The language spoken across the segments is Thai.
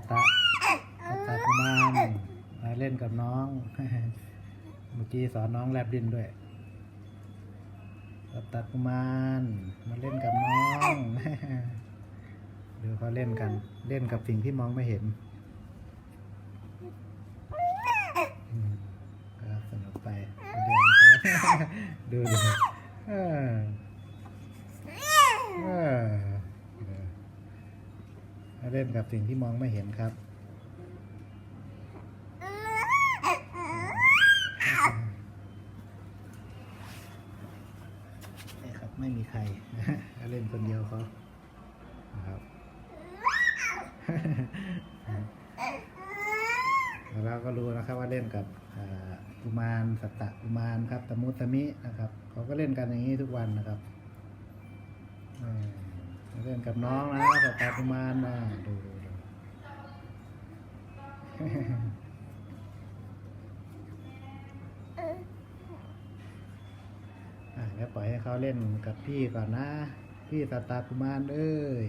ตตะตตะกุมามาเล่นกับน้อง เมื่อกี้สอนน้องแลบดินด้วยตตะกุมารมาเล่นกับน้องดูเขาเล่นกัน เล่นกับสิ่งที่มองไม่เห็นก็สนุกไปดี๋ยวนะครับดูดูเออเออเออมา เล่นกับสิ่งที่มองไม่เห็นครับ นี่ครับไม่มีใครเล่นคนเดียวเขานะครับแล้วเราก็รู้นะครับว่าเล่นกับอ่ากุมารสัตตะกุมารครับตะมุตะมินะครับเขาก็เล่นกันอย่างนี้ทุกวันนะครับเออเล่นกับน้องนะสัตตะกุมารนะดูดูดูอะแล้วปล่อยให้เขาเล่นกับพี่ก่อนนะ พี่สัตากุมารเอ้ย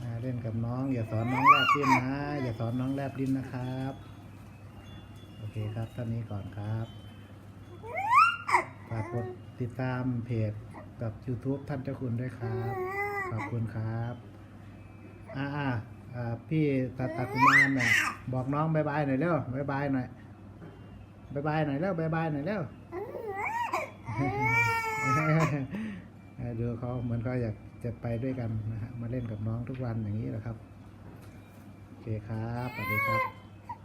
อ่าเล่นกับน้อง อย่าสอนน้องแลบลิ้นนะ อย่าสอนน้องแลบลิ้นนะครับ โอเคครับเท่านี้ก่อนครับฝากกดติดตามเพจกับ YouTube ท่านเจ้าคุณด้วยครับ ขอบคุณครับ อ่าอ่าอ่าพี่สัตตากุมารน่ะบอกน้องบายบายหน่อยเร็วบายบายหน่อยบายบายหน่อยเร็วบายบายหน่อยเร็วดูเขาเหมือนเขาอยากจะไปด้วยกันนะฮะมาเล่นกับน้องทุกวันอย่างนี้แหละครับ โอเคครับสวัสดีครับ